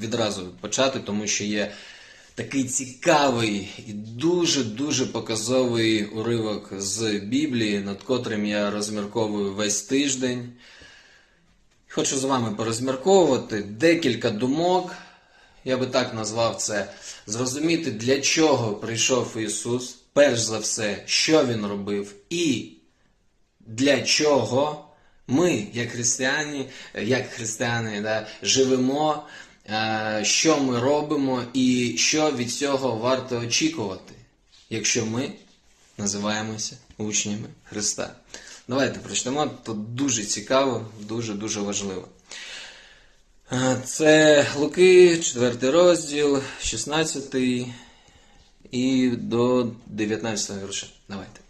відразу почати, тому що є такий цікавий і дуже-дуже показовий уривок з Біблії, над котрим я розмірковую весь тиждень. Хочу з вами порозмірковувати декілька думок. Я би так назвав це зрозуміти, для чого прийшов Ісус, перш за все, що Він робив, і для чого ми, як християни, як християни, да, живемо, що ми робимо і що від цього варто очікувати, якщо ми називаємося учнями Христа. Давайте прочнемо, тут дуже цікаво, дуже-дуже важливо. Е, Це Луки, 4 розділ, 16 і до 19 вірша. Давайте.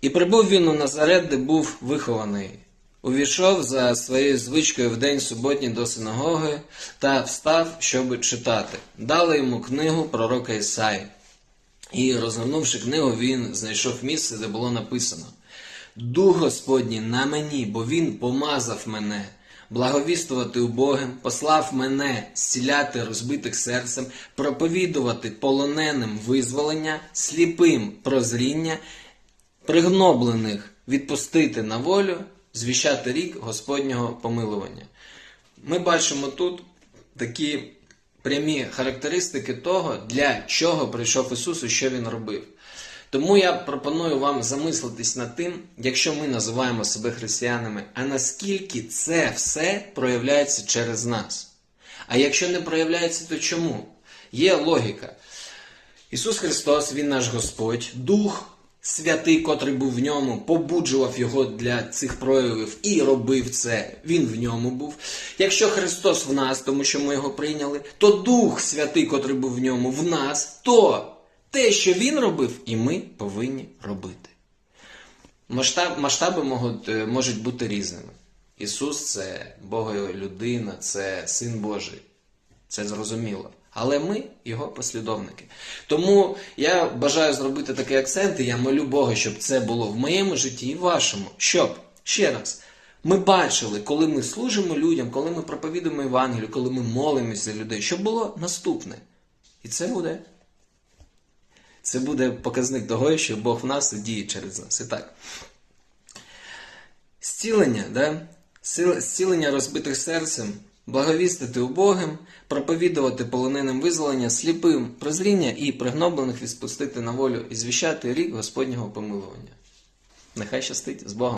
І прибув він у Назарет, де був вихований. Увійшов за своєю звичкою в день суботній до синагоги та встав, щоб читати. Дали йому книгу пророка Ісаї. І, розгорнувши книгу, він знайшов місце, де було написано: Дух Господній на мені, бо Він помазав мене, благовістувати убогим, послав мене зціляти розбитих серцем, проповідувати полоненим визволення, сліпим прозріння, пригноблених відпустити на волю, звіщати рік Господнього помилування. Ми бачимо тут такі прямі характеристики того, для чого прийшов Ісус і що Він робив. Тому я пропоную вам замислитись над тим, якщо ми називаємо себе християнами, а наскільки це все проявляється через нас. А якщо не проявляється, то чому? Є логіка. Ісус Христос, Він наш Господь, Дух Святий, котрий був в ньому, побуджував його для цих проявів і робив це. Він в ньому був. Якщо Христос в нас, тому що ми його прийняли, то Дух Святий, котрий був в ньому, в нас, то те, що Він робив, і ми повинні робити. Масштаб, масштаби можуть, е, можуть бути різними. Ісус це Бога людина, це Син Божий. Це зрозуміло. Але ми його послідовники. Тому я бажаю зробити такий акцент, і я молю Бога, щоб це було в моєму житті і в вашому. Щоб, ще раз, ми бачили, коли ми служимо людям, коли ми проповідуємо Євангелію, коли ми молимося за людей, щоб було наступне. І це буде. Це буде показник того, що Бог в нас і діє через нас. І так. Зцілення, да? Зцілення розбитих серцем, благовістити убогим, проповідувати полоненим визволення, сліпим прозріння і пригноблених відпустити на волю і звіщати рік Господнього помилування. Нехай щастить з Богом.